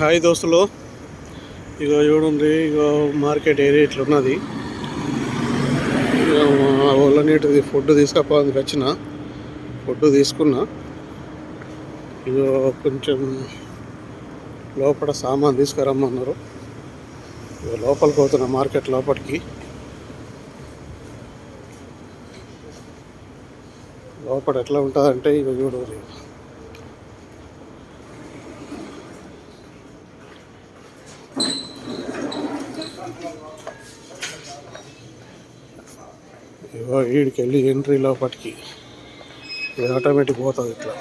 Hi దోస్తులు. ఇక చూడండి ఇక మార్కెట్ ఏరియా ఇట్లా ఉన్నది. ఇక మా ఫుడ్ తీసుకపోవడానికి వచ్చిన. ఫుడ్ తీసుకున్నా. ఇక కొంచెం లోపల సామాన్ తీసుకురమ్మన్నారు. ఇక లోపలికి పోతున్నా మార్కెట్ లోపలికి. లోపల ఎట్లా ఉంటుందంటే ఇక చూడండి. వీడికి వెళ్ళి ఎంట్రీ లోపలికి ఇది ఆటోమేటిక్ పోతుంది ఇట్లా.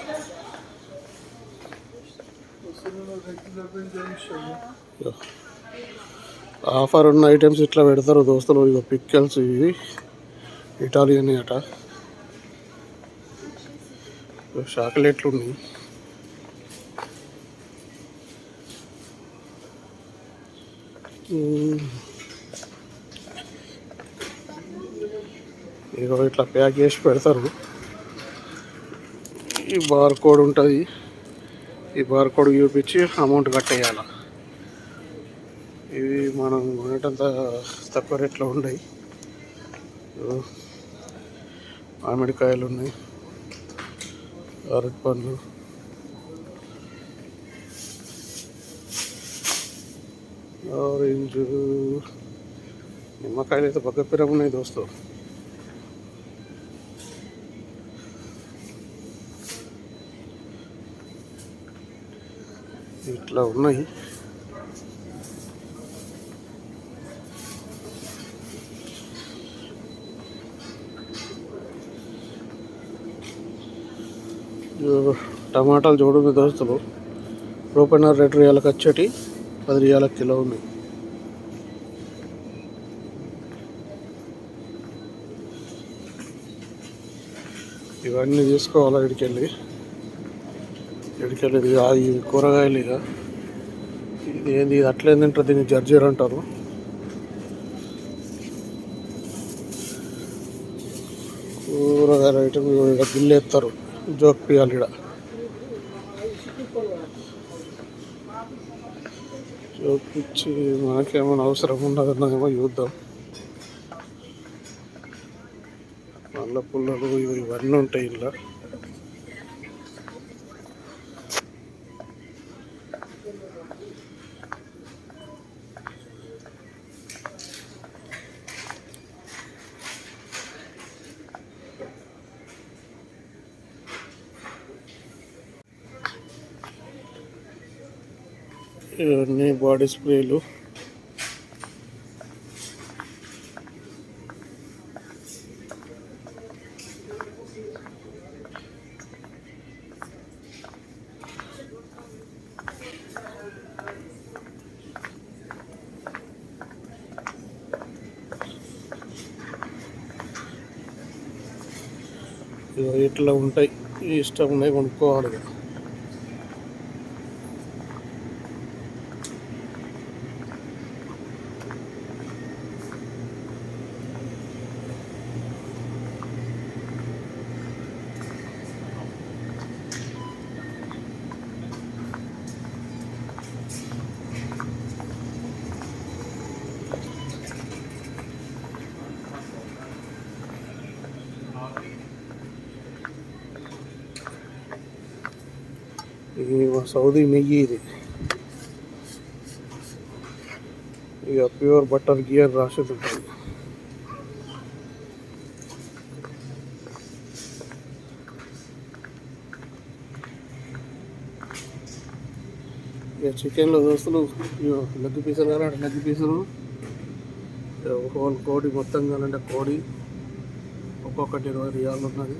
ఆఫర్ ఉన్న ఐటమ్స్ ఇట్లా పెడతారు దోస్తులు ఇగో పిక్కల్స్ ఇవి. ఇటాలియన్ అట. చాక్లెట్లు ఉన్నాయి. మ్మ్. ఇగో ఇట్లా ప్యాక్ చేసి పెడతారు. ఈ బార్ కోడ్ ఉంటుంది. ఈ బార్ కోడ్ చూపించి అమౌంట్ కట్టేయాలి. ఇవి మనం కొనేటంత తక్కువ రేట్లో ఉన్నాయి. మామిడికాయలు ఉన్నాయి. అరటి పండ్లు ఆరెంజ్. నిమ్మకాయలు అయితే పక్క పిరం ఉన్నాయి దోస్తు. ఇట్లా ఉన్నాయి. టమాటాలు చూడండి దోస్తులు. రూపాయన్నర రెండు రియాలకు వచ్చేటి పది రియాలకు కిలో ఉన్నాయి. ఇవన్నీ తీసుకోవాలి ఇక్కడికి వెళ్ళి? ఇది అది ఇవి కూరగాయలు ఇక. ఇది ఏంది? ఇది అట్లా ఏంటంటారు దీన్ని జర్జీర్ అంటారు. కూరగాయల ఐటమ్ ఇక్కడ బిల్లు ఎత్తారు జోక్ పియాలి ఇక్కడ జోక్ ఇచ్చి మనకేమైనా అవసరం ఉన్నదన్నదేమో చూద్దాం. నల్ల పుల్లలు ఇవి ఇవన్నీ ఉంటాయి ఇలా ఇవన్నీ బాడీ స్ప్రేలు. ఇట్లా ఉంటాయి. ఇష్టం ఉన్నాయి కొనుక్కోవాలి కదా ఇది మా సౌదీ నెయ్యి ఇది. ఇక ప్యూర్ బటర్ గియర్ రాసేది ఉంటుంది ఇక చికెన్లో దోస్తులు ఇగో లెగ్ పీసులు అంటే లెగ్ పీసులు. హోల్ కోడి మొత్తం కావాలంటే కోడి ఒక్కొక్కటి ఇరవై రియాలు ఉన్నది.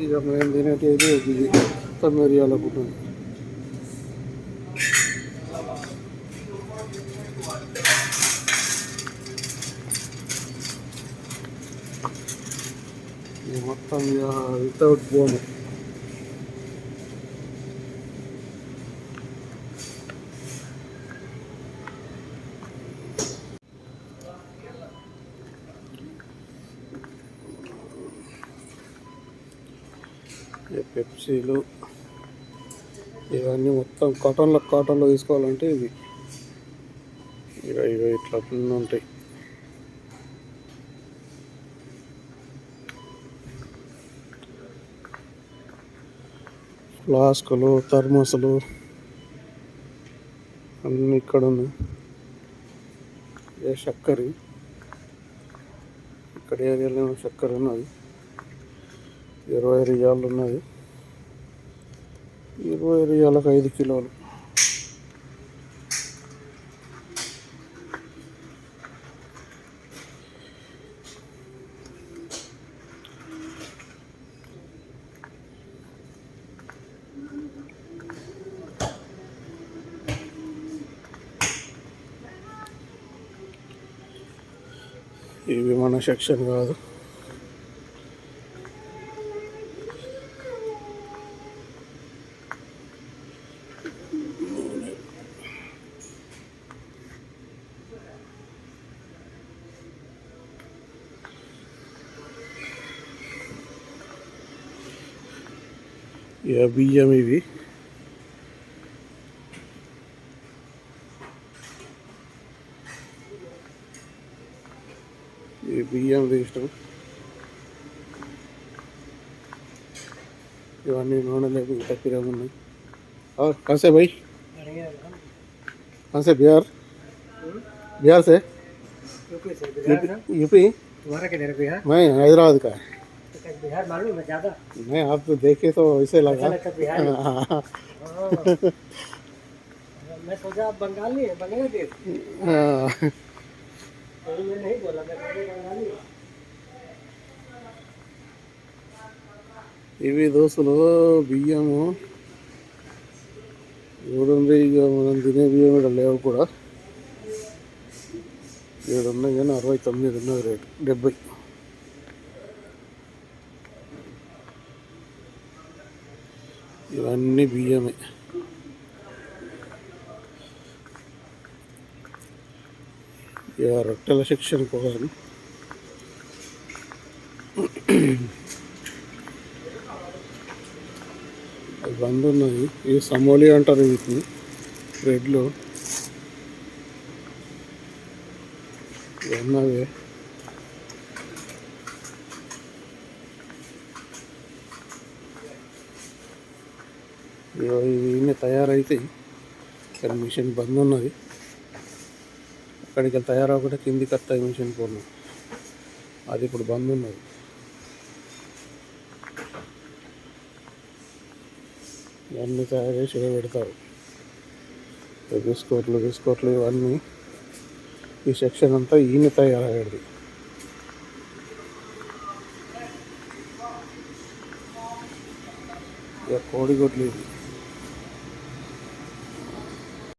ఇక మేము తినేటిది ఇది తొమ్మిది రియాలకు ఉంటుంది ఇది మొత్తం ఇక వితౌట్ బోన్ పెప్సీలు ఇవన్నీ మొత్తం కాటన్లో కాటన్లో తీసుకోవాలంటే ఇవి. ఇక ఇవి ఇట్లా ఉంటాయి. ఫ్లాస్కులు థర్మోసులు అన్నీ ఇక్కడ ఉన్నాయి. ఏ చక్కరి ఇక్కడ ఏరియాలో ఏమో చక్కెర ఉన్నది. ఇరవై రియాలు ఉన్నది. ఇరవై రియాలకు ఐదు కిలోలు. ఇవి మన సెక్షన్ కాదు. ఇక బియ్యం ఇవి ఈ బియ్యం వేస్ట్ ఇవన్నీ నూనె లేవు ఇంకా పిరం ఉన్నాయి और कहाँ से भाई कहाँ से बिहार बिहार से यूपी तुम्हारा किधर बिहार मैं हैदराबाद का बिहार मालूम है ज्यादा मैं आप तो देखे तो ऐसे लगा अच्छा लगता बिहार हाँ, हाँ। मैं सोचा आप बंगाली है बंगाली थे हाँ, तो मैं नहीं बोला मैं सोचा बंगाली है। ఇవి దోశలు బియ్యము చూడండి ఇక మనం తినే బియ్యం ఇక్కడ లేవు కూడా ఏడు ఉన్నాయి కానీ అరవై తొమ్మిది ఉన్నది రేటు డెబ్బై ఇవన్నీ బియ్యమే. ఇక రొట్టెల సెక్షన్ పోగాను బంద్ ఉన్నాయి ఇవి సమోలి అంటారు వీటిని. బ్రెడ్లు ఇవన్నవే ఇగో ఇవి తయారైతాయి ఇక్కడ మిషన్ బంద్ ఉన్నది. అక్కడికి వెళ్ళి తయారవకుండా కిందికి వస్తాయి మిషన్ పోను. అది ఇప్పుడు బంద్ ఉన్నది. ఇవన్నీ తయారు చేసి పెడతారు? బిస్కోట్లు బిస్కెట్లు బిస్కెట్లు ఇవన్నీ ఈ సెక్షన్ అంతా ఈయన తయారయ్యేది. ఇక కోడిగుడ్లు ఇది